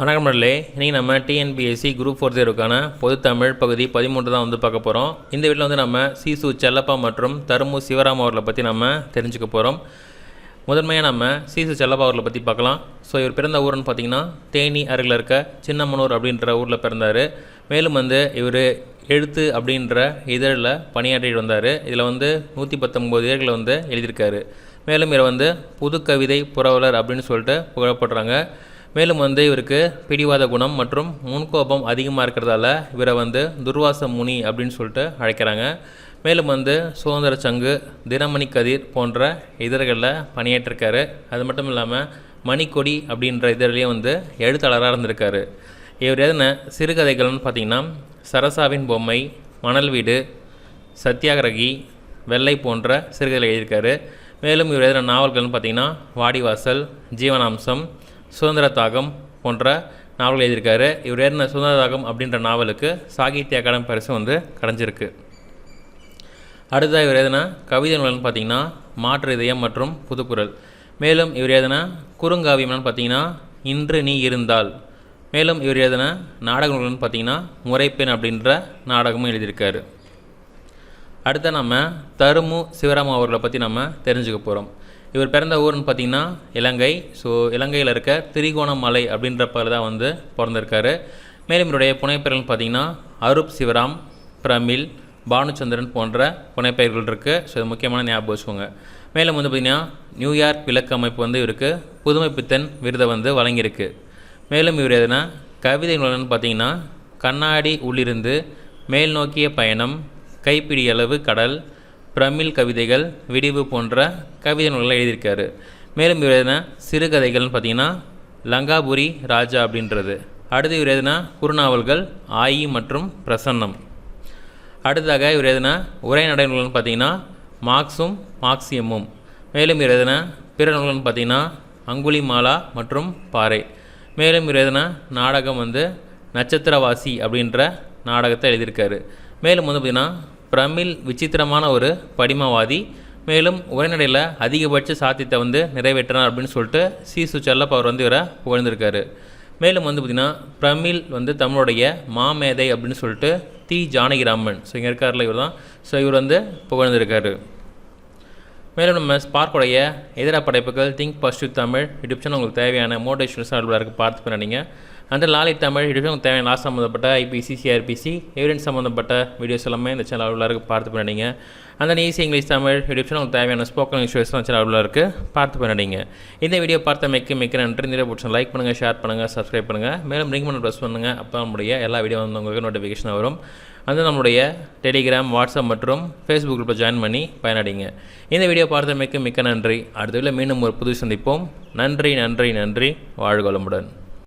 வணக்கம் நண்பர்களே இன்றைக்கி நம்ம டிஎன்பிஎஸ்சி குரூப் ஃபோர் தேர்வுக்கான தமிழ் பகுதி பதிமூன்று தான் வந்து பார்க்க போகிறோம் இந்த வீட்டில் வந்து நம்ம சிசு செல்லப்பா மற்றும் தருமு சிவராம் அவர்களை பற்றி நம்ம தெரிஞ்சுக்க போகிறோம் முதன்மையாக நம்ம சிசு செல்லப்பா அவர்களை பற்றி பார்க்கலாம். ஸோ இவர் பிறந்த ஊருன்னு பார்த்தீங்கன்னா தேனி அருகில் இருக்க சின்னமனூர் அப்படின்ற ஊரில் பிறந்தார். மேலும் வந்து இவர் எழுத்து அப்படின்ற இதழில் பணியாற்றிட்டு வந்தார். இதில் வந்து நூற்றி பத்தொம்போது இதழ்களை வந்து எழுதியிருக்காரு. மேலும் இவர் வந்து புது கவிதை புரவலர் அப்படின்னு சொல்லிட்டு புகழப்படுறாங்க. மேலும் வந்து இவருக்கு பிடிவாத குணம் மற்றும் முன்கோபம் அதிகமாக இருக்கிறதால இவரை வந்து துர்வாச முனி அப்படின்னு சொல்லிட்டு அழைக்கிறாங்க. மேலும் வந்து சுதந்திர சங்கு தினமணி கதிர் போன்ற இதழ்களில் பணியாற்றிருக்காரு. அது மட்டும் இல்லாமல் மணிக்கொடி அப்படின்ற இதழ்லையும் வந்து எழுத்தாளராக இருந்திருக்காரு. இவர் எதன சிறுகதைகள்னு பார்த்தீங்கன்னா சரசாவின் பொம்மை மணல் வீடு சத்தியாகிரகி வெள்ளை போன்ற சிறுகதை எழுதியிருக்காரு. மேலும் இவர் எதன நாவல்கள்னு பார்த்திங்கன்னா வாடிவாசல் ஜீவனாம்சம் சுதந்திர தாகம் போன்ற நாவல்கள் எழுதியிருக்காரு. இவர் ஏறின சுதந்திர தாகம் அப்படின்ற நாவலுக்கு சாகித்ய அகாடமி பரிசு வந்து கடைஞ்சிருக்கு. அடுத்ததாக இவர் எதுனா கவிதை நூல்கள்னு பார்த்தீங்கன்னா மாற்று இதயம் மற்றும் புதுக்குரல். மேலும் இவர் எழுதின குறுங்காவியம்னு பார்த்தீங்கன்னா இன்று நீ இருந்தால். மேலும் இவர் எழுதின நாடக நூல்கள்னு பார்த்தீங்கன்னா முறைப்பெண் அப்படின்ற நாடகமும் எழுதியிருக்காரு. அடுத்த நம்ம தருமு சிவராம அவர்களை பற்றி நம்ம தெரிஞ்சுக்க போகிறோம் இவர் பிறந்த ஊர்னு பார்த்தீங்கன்னா இலங்கை. ஸோ இலங்கையில் இருக்க திரிகோணமலை அப்படின்ற தான் வந்து பிறந்திருக்காரு. மேலும் இவருடைய புனைப்பெயர்கள்னு பார்த்தீங்கன்னா அருப் சிவராம் பிரமிழ் பானுச்சந்திரன் போன்ற புனைப்பெயர்கள் இருக்குது ஸோ இது முக்கியமான ஞாபகம் வச்சுக்கோங்க. மேலும் வந்து பார்த்திங்கன்னா நியூயார்க் விளக்கு அமைப்பு வந்து இவருக்கு புதுமை பித்தன் விருதை வந்து வழங்கியிருக்கு. மேலும் இவர் எதுனா கவிதை நூலன் பார்த்திங்கன்னா கண்ணாடி உள்ளிருந்து மேல் நோக்கிய பயணம் கைப்பிடி அளவு கடல் பிரமிழ் கவிதைகள் விடிவு போன்ற கவிதை நூல்களை எழுதியிருக்காரு. மேலும் இவர் எதுனா சிறுகதைகள்னு பார்த்தீங்கன்னா லங்காபுரி ராஜா அப்படின்றது. அடுத்து இவர் எதுனா குறுநாவல்கள் ஆயி மற்றும் பிரசன்னம். அடுத்ததாக இவர் எதுனா உரை நடைநூல்கள்னு பார்த்தீங்கன்னா மார்க்ஸும் மார்க்சியமும். மேலும் இவர் எதுனா பிற நூல்கள்னு பார்த்தீங்கன்னா அங்குலி மாலா மற்றும் பாறை. மேலும் இவர் எதுனா நாடகம் வந்து நட்சத்திரவாசி அப்படின்ற நாடகத்தை எழுதியிருக்காரு. மேலும் வந்து பார்த்திங்கன்னா பிரமிழ் விசித்திரமான ஒரு படிமவாதி. மேலும் உரைநடையில் அதிகபட்ச சாத்தியத்தை வந்து நிறைவேற்றினார் அப்படின்னு சொல்லிட்டு சி. சுச்சல்லப் அவர் வந்து இவரை புகழ்ந்திருக்காரு. மேலும் வந்து பார்த்திங்கன்னா பிரமிழ் வந்து தமிழுடைய மாமேதை அப்படின்னு சொல்லிட்டு தி. ஜானகிராமன். ஸோ இங்கே இருக்கார்ல இவர் தான். ஸோ இவர் வந்து புகழ்ந்திருக்காரு. மேலும் நம்ம ஸ்பார்க்குடைய இதர படைப்புகள் think positive Tamil YouTube channel உங்களுக்கு தேவையான மோட்டிவேஷனல் சார்பில் இருக்குது பார்த்து பண்ணிங்க அந்த லாலி தமிழ் யூடியூப் தேவையான லாஸ் சம்மந்தப்பட்ட ஐபிசி சிஆர்பிசி எவிடன்ஸ் சம்மந்தப்பட்ட வீடியோஸ் எல்லாமே இந்த சேனல் உள்ளாருக்கு பார்த்து பண்ணிங்க அந்த ஈஸி இங்கிலீஷ் தமிழ் யூடியூப் உங்களுக்கு தேவையான ஸ்போக்கன் இஷ்யூஸ்லாம் சேனல் உள்ளாருக்கு பார்த்து பண்ணிங்க இந்த வீடியோ பார்த்த மிக்க மிக்க நன்றி நிறைய பிடிச்சா லைக் பண்ணுங்கள் ஷேர் பண்ணுங்கள் சப்ஸ்கிரைப் பண்ணுங்கள் மேலும் ரிங் பண்ண ப்ரெஸ் பண்ணுங்கள் அப்போ நம்முடைய எல்லா வீடியோ வந்து உங்களுக்கு நோட்டிஃபிகேஷன் வரும். வந்து நம்மளுடைய டெலிகிராம் வாட்ஸ்அப் மற்றும் ஃபேஸ்புக் குரூப்பில் ஜாயின் பண்ணி பயனடைங்க. இந்த வீடியோ பார்த்தமைக்கு மிக்க நன்றி. அடுத்த வீடியோ மீண்டும் ஒரு புது சந்திப்போம். நன்றி நன்றி நன்றி. வாழ்கொளமுடன்